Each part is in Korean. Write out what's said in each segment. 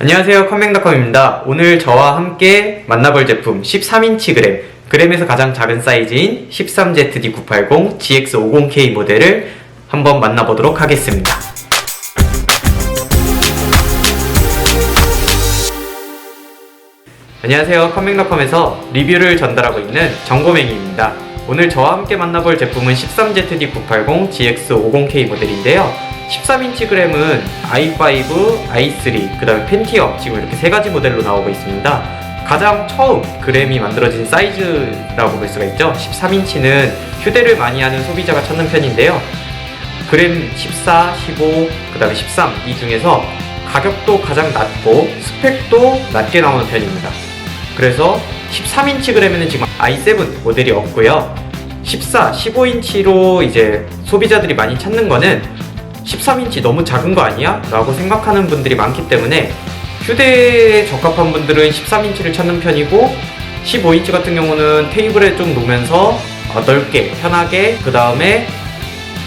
안녕하세요 컴맹닷컴입니다. 오늘 저와 함께 만나볼 제품 13인치 그램. 그램에서 가장 작은 사이즈인 13ZD980 GX50K 모델을 한번 만나보도록 하겠습니다. 안녕하세요 컴맹닷컴에서 리뷰를 전달하고 있는 정고맹이입니다. 오늘 저와 함께 만나볼 제품은 13ZD980 GX50K 모델인데요 13인치 그램은 i5, i3, 그 다음에 펜티엄 지금 이렇게 세 가지 모델로 나오고 있습니다. 가장 처음 그램이 만들어진 사이즈라고 볼 수가 있죠. 13인치는 휴대를 많이 하는 소비자가 찾는 편인데요. 그램 14, 15, 그 다음에 13 이 중에서 가격도 가장 낮고 스펙도 낮게 나오는 편입니다. 그래서 13인치 그램에는 지금 i7 모델이 없고요. 14, 15인치로 이제 소비자들이 많이 찾는 거는 13인치 너무 작은 거 아니야? 라고 생각하는 분들이 많기 때문에 휴대에 적합한 분들은 13인치를 찾는 편이고 15인치 같은 경우는 테이블에 좀 놓으면서 어, 넓게 편하게 그 다음에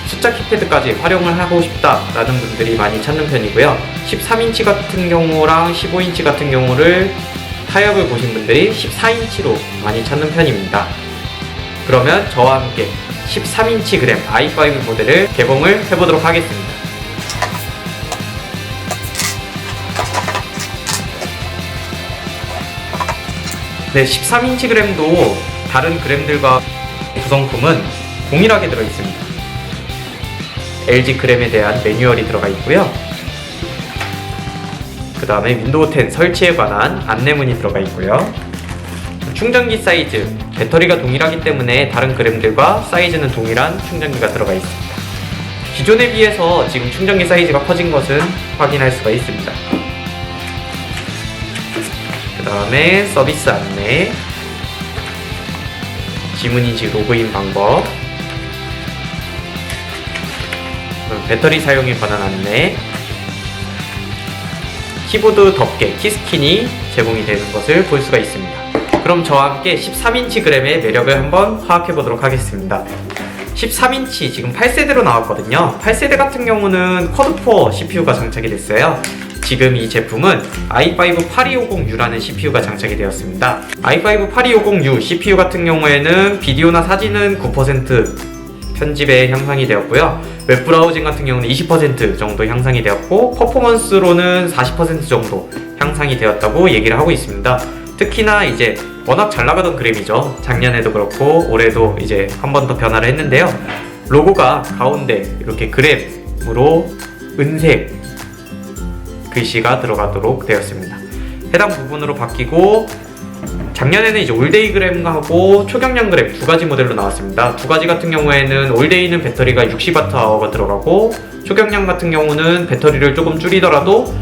숫자 키패드까지 활용을 하고 싶다라는 분들이 많이 찾는 편이고요 13인치 같은 경우랑 15인치 같은 경우를 타협을 보신 분들이 14인치로 많이 찾는 편입니다 그러면 저와 함께 13인치 그램 i5 모델을 개봉을 해보도록 하겠습니다. 네, 13인치 그램도 다른 그램들과 구성품은 동일하게 들어있습니다. LG 그램에 대한 매뉴얼이 들어가 있고요. 그 다음에 윈도우 10 설치에 관한 안내문이 들어가 있고요. 충전기 사이즈, 배터리가 동일하기 때문에 다른 그램들과 사이즈는 동일한 충전기가 들어가 있습니다. 기존에 비해서 지금 충전기 사이즈가 커진 것은 확인할 수가 있습니다. 그 다음에 서비스 안내, 지문인식 로그인 방법, 배터리 사용에 관한 안내, 키보드 덮개, 키스킨이 제공이 되는 것을 볼 수가 있습니다. 그럼 저와 함께 13인치 그램의 매력을 한번 파악해 보도록 하겠습니다. 13인치 지금 8세대로 나왔거든요. 8세대 같은 경우는 쿼드4 CPU가 장착이 됐어요. 지금 이 제품은 i5 8250U라는 CPU가 장착이 되었습니다. i5 8250U CPU 같은 경우에는 비디오나 사진은 9% 편집에 향상이 되었고요. 웹 브라우징 같은 경우는 20% 정도 향상이 되었고 퍼포먼스로는 40% 정도 향상이 되었다고 얘기를 하고 있습니다. 특히나 이제 워낙 잘 나가던 그램이죠. 작년에도 그렇고 올해도 이제 한 번 더 변화를 했는데요. 로고가 가운데 이렇게 그램으로 은색 글씨가 들어가도록 되었습니다. 해당 부분으로 바뀌고 작년에는 이제 올데이 그램하고 초경량 그램 두 가지 모델로 나왔습니다. 두 가지 같은 경우에는 올데이는 배터리가 60Wh가 들어가고 초경량 같은 경우는 배터리를 조금 줄이더라도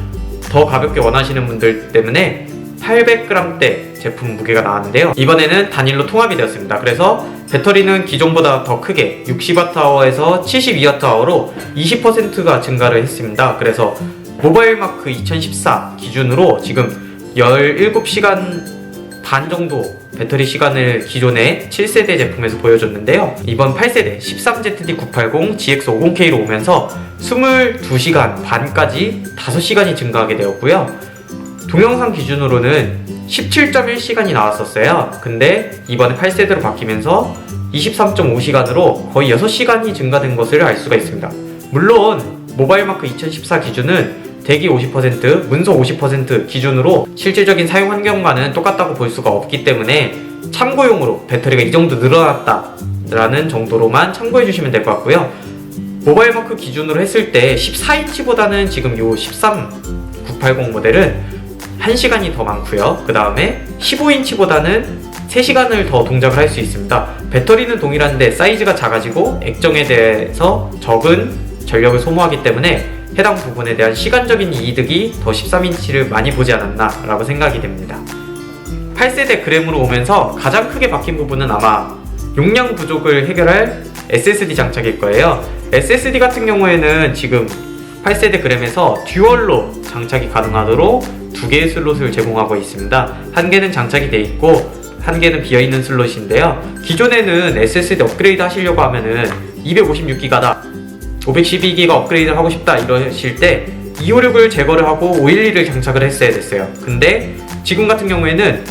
더 가볍게 원하시는 분들 때문에 800g대 제품 무게가 나왔는데요. 이번에는 단일로 통합이 되었습니다. 그래서 배터리는 기존보다 더 크게 60Wh에서 72Wh로 20%가 증가를 했습니다. 그래서 모바일 마크 2014 기준으로 지금 17시간 반 정도 배터리 시간을 기존의 7세대 제품에서 보여줬는데요. 이번 8세대 13ZD980 GX50K로 오면서 22시간 반까지 5시간이 증가하게 되었고요. 동영상 기준으로는 17.1시간이 나왔었어요. 근데 이번에 8세대로 바뀌면서 23.5시간으로 거의 6시간이 증가된 것을 알 수가 있습니다. 물론 모바일 마크 2014 기준은 대기 50%, 문서 50% 기준으로 실질적인 사용 환경과는 똑같다고 볼 수가 없기 때문에 참고용으로 배터리가 이 정도 늘어났다라는 정도로만 참고해 주시면 될 것 같고요. 모바일 마크 기준으로 했을 때 14인치보다는 지금 요 13 980 모델은 1시간이 더 많고요. 그 다음에 15인치보다는 3시간을 더 동작을 할 수 있습니다. 배터리는 동일한데 사이즈가 작아지고 액정에 대해서 적은 전력을 소모하기 때문에 해당 부분에 대한 시간적인 이득이 더 13인치를 많이 보지 않았나 라고 생각이 됩니다. 8세대 그램으로 오면서 가장 크게 바뀐 부분은 아마 용량 부족을 해결할 SSD 장착일 거예요. SSD 같은 경우에는 지금 8세대 그램에서 듀얼로 장착이 가능하도록 두 개의 슬롯을 제공하고 있습니다. 한 개는 장착이 돼 있고 한 개는 비어 있는 슬롯인데요. 기존에는 SSD 업그레이드 하시려고 하면은 256기가다, 512기가 업그레이드 하고 싶다 이러실 때 256을 제거를 하고 512를 장착을 했어야 됐어요. 근데 지금 같은 경우에는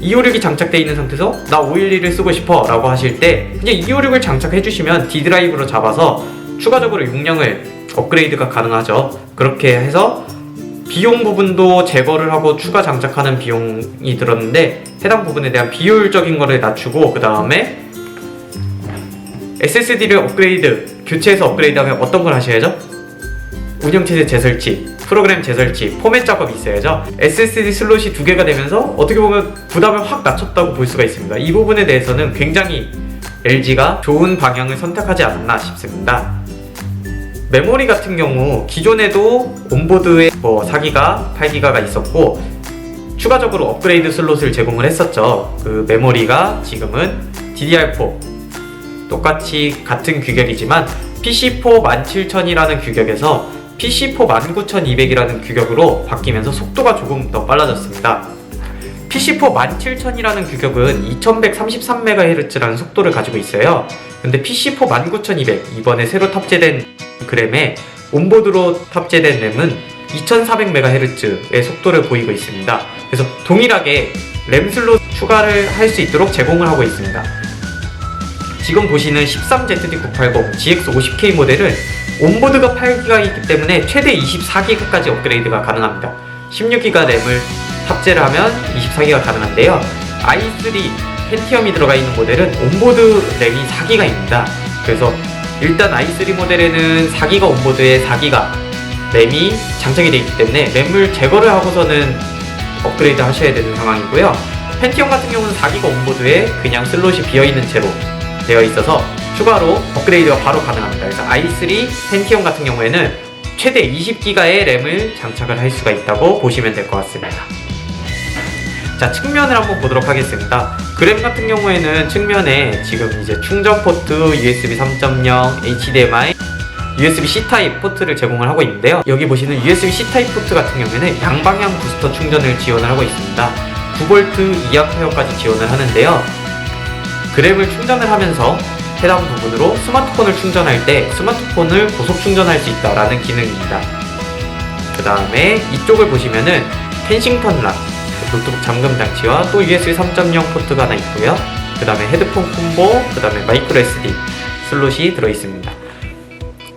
256이 장착되어 있는 상태에서 나 512를 쓰고 싶어 라고 하실 때 그냥 256을 장착해 주시면 D 드라이브로 잡아서 추가적으로 용량을 업그레이드가 가능하죠. 그렇게 해서 비용 부분도 제거를 하고 추가 장착하는 비용이 들었는데 해당 부분에 대한 비효율적인 거를 낮추고 그 다음에 SSD를 업그레이드 교체해서 업그레이드하면 어떤 걸 하셔야죠? 운영체제 재설치, 프로그램 재설치, 포맷 작업이 있어야죠. SSD 슬롯이 두 개가 되면서 어떻게 보면 부담을 확 낮췄다고 볼 수가 있습니다. 이 부분에 대해서는 굉장히 LG가 좋은 방향을 선택하지 않았나 싶습니다. 메모리 같은 경우 기존에도 온보드에 뭐 4기가, 8기가가 있었고 추가적으로 업그레이드 슬롯을 제공을 했었죠. 그 메모리가 지금은 DDR4 똑같이 같은 규격이지만 PC4 17000이라는 규격에서 PC4 19200이라는 규격으로 바뀌면서 속도가 조금 더 빨라졌습니다. PC4 17000이라는 규격은 2133MHz라는 속도를 가지고 있어요. 근데 PC4 19200 이번에 새로 탑재된 그램에 온보드로 탑재된 램은 2400MHz의 속도를 보이고 있습니다. 그래서 동일하게 램 슬롯 추가를 할 수 있도록 제공을 하고 있습니다. 지금 보시는 13ZD980 GX50K 모델은 온보드가 8기가이기 때문에 최대 24기가까지 업그레이드가 가능합니다. 16기가 램을 탑재를 하면 24기가 가능한데요. i3 펜티엄이 들어가 있는 모델은 온보드 램이 4기가입니다. 그래서 일단 i3 모델에는 4기가 온보드에 4기가 램이 장착이 되어 있기 때문에 램을 제거를 하고서는 업그레이드 하셔야 되는 상황이고요. 펜티엄 같은 경우는 4기가 온보드에 그냥 슬롯이 비어있는 채로 되어 있어서 추가로 업그레이드가 바로 가능합니다. 그래서 i3 펜티엄 같은 경우에는 최대 20기가의 램을 장착을 할 수가 있다고 보시면 될 것 같습니다. 자, 측면을 한번 보도록 하겠습니다. 그램 같은 경우에는 측면에 지금 이제 충전 포트, USB 3.0, HDMI, USB-C 타입 포트를 제공을 하고 있는데요. 여기 보시는 USB-C 타입 포트 같은 경우에는 양방향 부스터 충전을 지원을 하고 있습니다. 9V 2A 지원을 하는데요. 그램을 충전을 하면서 해당 부분으로 스마트폰을 충전할 때 스마트폰을 고속 충전할 수 있다라는 기능입니다. 그 다음에 이쪽을 보시면은 펜싱턴 락, 노트북 잠금 장치와 또 USB 3.0 포트가 하나 있고요. 그 다음에 헤드폰 콤보, 그 다음에 마이크로 SD 슬롯이 들어 있습니다.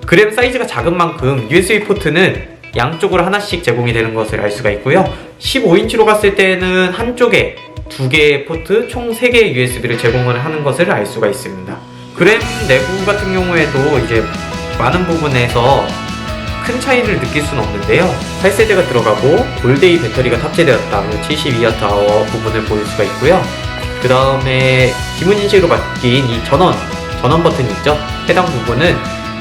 그램 사이즈가 작은 만큼 USB 포트는 양쪽으로 하나씩 제공이 되는 것을 알 수가 있고요. 15인치로 갔을 때는 한쪽에 두 개의 포트, 총 3개의 USB를 제공을 하는 것을 알 수가 있습니다. 그램 내부 같은 경우에도 이제 많은 부분에서 큰 차이를 느낄 수는 없는데요. 8세대가 들어가고 올데이 배터리가 탑재되었다. 72Wh 부분을 보일 수가 있고요. 그 다음에 지문 인식으로 바뀐 이 전원, 전원 버튼이 있죠. 해당 부분은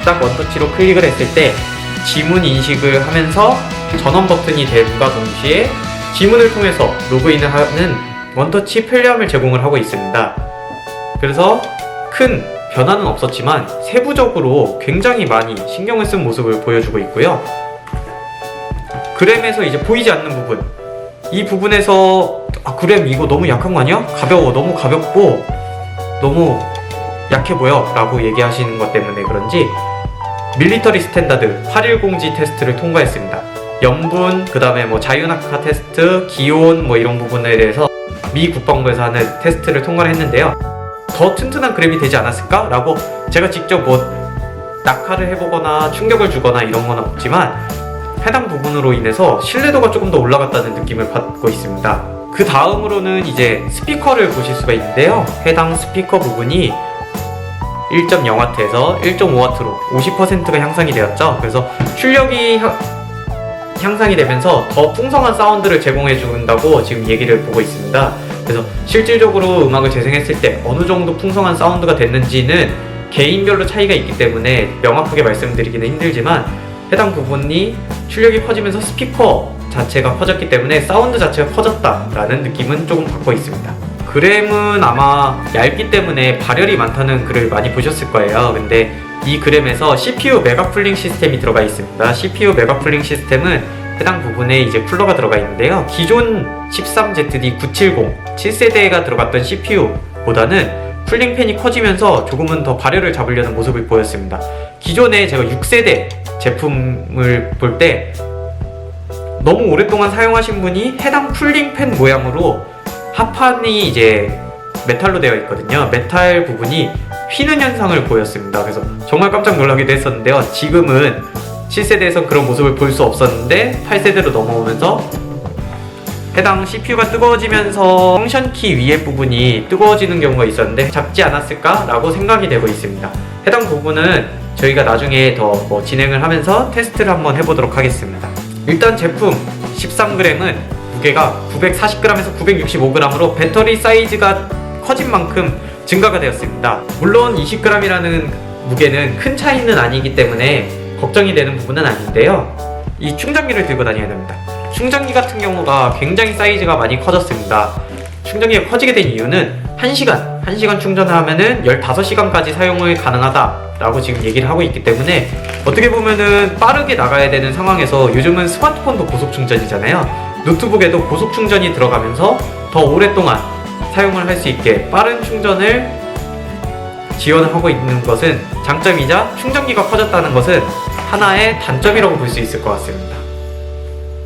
딱 원터치로 클릭을 했을 때 지문 인식을 하면서 전원 버튼이 됨과 동시에 지문을 통해서 로그인을 하는 원터치 편리함을 제공을 하고 있습니다. 그래서 큰 변화는 없었지만 세부적으로 굉장히 많이 신경을 쓴 모습을 보여주고 있고요. 그램에서 이제 보이지 않는 부분 이 부분에서 아 그램 이거 너무 약한 거 아니야? 가벼워 너무 가볍고 너무 약해 보여 라고 얘기하시는 것 때문에 그런지 밀리터리 스탠다드 810G 테스트를 통과했습니다. 염분, 그 다음에 뭐 자유낙하 테스트, 기온 뭐 이런 부분에 대해서 미 국방부에서 하는 테스트를 통과를 했는데요. 더 튼튼한 그램이 되지 않았을까? 라고 제가 직접 뭐 낙하를 해보거나 충격을 주거나 이런 건 없지만 해당 부분으로 인해서 신뢰도가 조금 더 올라갔다는 느낌을 받고 있습니다. 그 다음으로는 이제 스피커를 보실 수가 있는데요. 해당 스피커 부분이 1.0W에서 1.5W로 50%가 향상이 되었죠. 그래서 출력이 향- 향상이 되면서 더 풍성한 사운드를 제공해 준다고 지금 얘기를 보고 있습니다. 그래서 실질적으로 음악을 재생했을 때 어느 정도 풍성한 사운드가 됐는지는 개인별로 차이가 있기 때문에 명확하게 말씀드리기는 힘들지만 해당 부분이 출력이 커지면서 스피커 자체가 커졌기 때문에 사운드 자체가 커졌다라는 느낌은 조금 받고 있습니다. 그램은 아마 얇기 때문에 발열이 많다는 글을 많이 보셨을 거예요. 근데 이 그램에서 CPU 메가 쿨링 시스템이 들어가 있습니다. CPU 메가 쿨링 시스템은 해당 부분에 이제 쿨러가 들어가 있는데요. 기존 13ZD970 7세대가 들어갔던 CPU보다는 쿨링팬이 커지면서 조금은 더 발열을 잡으려는 모습을 보였습니다. 기존에 제가 6세대 제품을 볼 때 너무 오랫동안 사용하신 분이 해당 쿨링팬 모양으로 하판이 이제 메탈로 되어 있거든요. 메탈 부분이 휘는 현상을 보였습니다. 그래서 정말 깜짝 놀라기도 했었는데요. 지금은 7세대에서 그런 모습을 볼 수 없었는데 8세대로 넘어오면서 해당 CPU가 뜨거워지면서 펑션키 위에 부분이 뜨거워지는 경우가 있었는데 잡지 않았을까라고 생각이 되고 있습니다. 해당 부분은 저희가 나중에 더 뭐 진행을 하면서 테스트를 한번 해보도록 하겠습니다. 일단 제품 13g은 무게가 940g에서 965g으로 배터리 사이즈가 커진 만큼 증가가 되었습니다. 물론 20g이라는 무게는 큰 차이는 아니기 때문에 걱정이 되는 부분은 아닌데요. 이 충전기를 들고 다녀야 됩니다. 충전기 같은 경우가 굉장히 사이즈가 많이 커졌습니다. 충전기가 커지게 된 이유는 1시간, 1시간 충전을 하면은 15시간까지 사용을 가능하다라고 지금 얘기를 하고 있기 때문에 어떻게 보면은 빠르게 나가야 되는 상황에서 요즘은 스마트폰도 고속 충전이잖아요. 노트북에도 고속 충전이 들어가면서 더 오랫동안 사용을 할 수 있게 빠른 충전을 지원을 하고 있는 것은 장점이자 충전기가 커졌다는 것은 하나의 단점이라고 볼 수 있을 것 같습니다.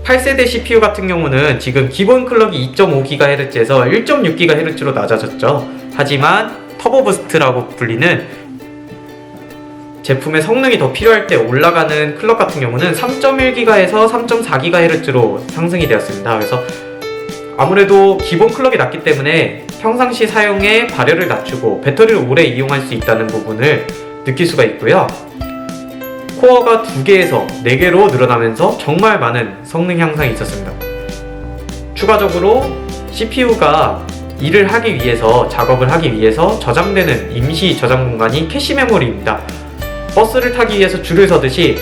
8세대 CPU 같은 경우는 지금 기본 클럭이 2.5GHz에서 1.6GHz로 낮아졌죠. 하지만 터보 부스트라고 불리는 제품의 성능이 더 필요할 때 올라가는 클럭 같은 경우는 3.1GHz에서 3.4GHz로 상승이 되었습니다. 그래서 아무래도 기본 클럭이 낮기 때문에 평상시 사용에 발열을 낮추고 배터리를 오래 이용할 수 있다는 부분을 느낄 수가 있고요. 코어가 2개에서 4개로 늘어나면서 정말 많은 성능 향상이 있었습니다. 추가적으로 CPU가 일을 하기 위해서 작업을 하기 위해서 저장되는 임시 저장 공간이 캐시 메모리입니다. 버스를 타기 위해서 줄을 서듯이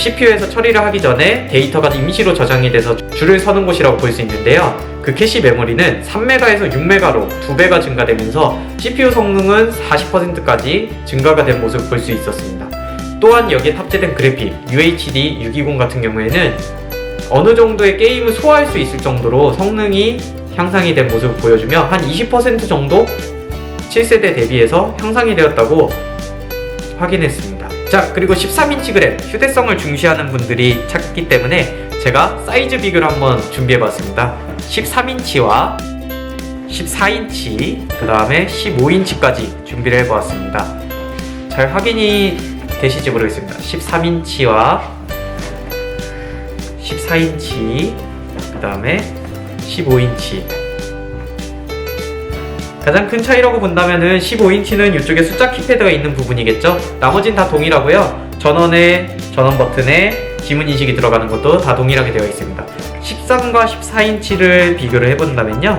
CPU에서 처리를 하기 전에 데이터가 임시로 저장이 돼서 줄을 서는 곳이라고 볼 수 있는데요. 그 캐시 메모리는 3메가에서 6메가로 2배가 증가되면서 CPU 성능은 40%까지 증가가 된 모습을 볼 수 있었습니다. 또한 여기에 탑재된 그래픽 UHD 620 같은 경우에는 어느 정도의 게임을 소화할 수 있을 정도로 성능이 향상이 된 모습을 보여주며 한 20% 정도 7세대 대비해서 향상이 되었다고 확인했습니다. 자, 그리고 13인치 그램 휴대성을 중시하는 분들이 찾기 때문에 제가 사이즈 비교를 한번 준비해봤습니다. 13인치와 14인치, 그 다음에 15인치까지 준비를 해보았습니다. 잘 확인이 되실지 모르겠습니다. 13인치와 14인치, 그 다음에 15인치. 가장 큰 차이라고 본다면은 15인치는 이쪽에 숫자 키패드가 있는 부분이겠죠? 나머진 다 동일하고요. 전원에, 전원 버튼에 지문 인식이 들어가는 것도 다 동일하게 되어 있습니다. 13과 14인치를 비교를 해본다면요.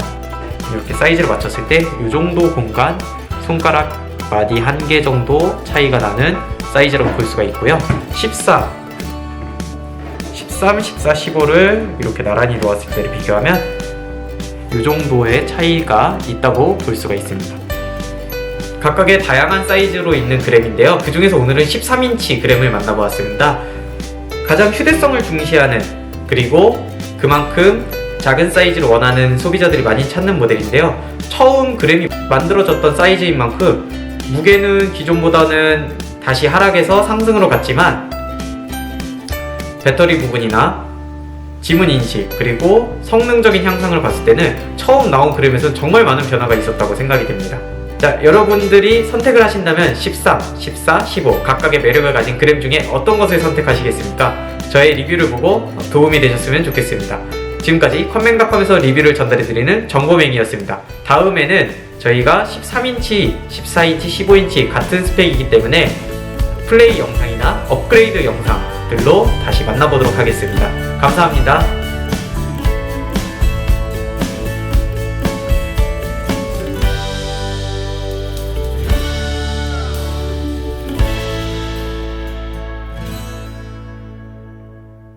이렇게 사이즈를 맞췄을 때 이 정도 공간, 손가락 마디 한 개 정도 차이가 나는 사이즈라고 볼 수가 있고요. 14, 13, 14, 15를 이렇게 나란히 놓았을 때를 비교하면 이 정도의 차이가 있다고 볼 수가 있습니다. 각각의 다양한 사이즈로 있는 그램인데요. 그 중에서 오늘은 13인치 그램을 만나보았습니다. 가장 휴대성을 중시하는 그리고 그만큼 작은 사이즈를 원하는 소비자들이 많이 찾는 모델인데요. 처음 그램이 만들어졌던 사이즈인 만큼 무게는 기존보다는 다시 하락해서 상승으로 갔지만 배터리 부분이나 지문 인식 그리고 성능적인 향상을 봤을 때는 처음 나온 그램에서는 정말 많은 변화가 있었다고 생각이 됩니다. 자, 여러분들이 선택을 하신다면 13, 14, 15 각각의 매력을 가진 그램 중에 어떤 것을 선택하시겠습니까? 저의 리뷰를 보고 도움이 되셨으면 좋겠습니다. 지금까지 컴맹닷컴에서 리뷰를 전달해드리는 정보맹이었습니다. 다음에는 저희가 13인치, 14인치, 15인치 같은 스펙이기 때문에 플레이 영상이나 업그레이드 영상 들로 다시 만나보도록 하겠습니다. 감사합니다.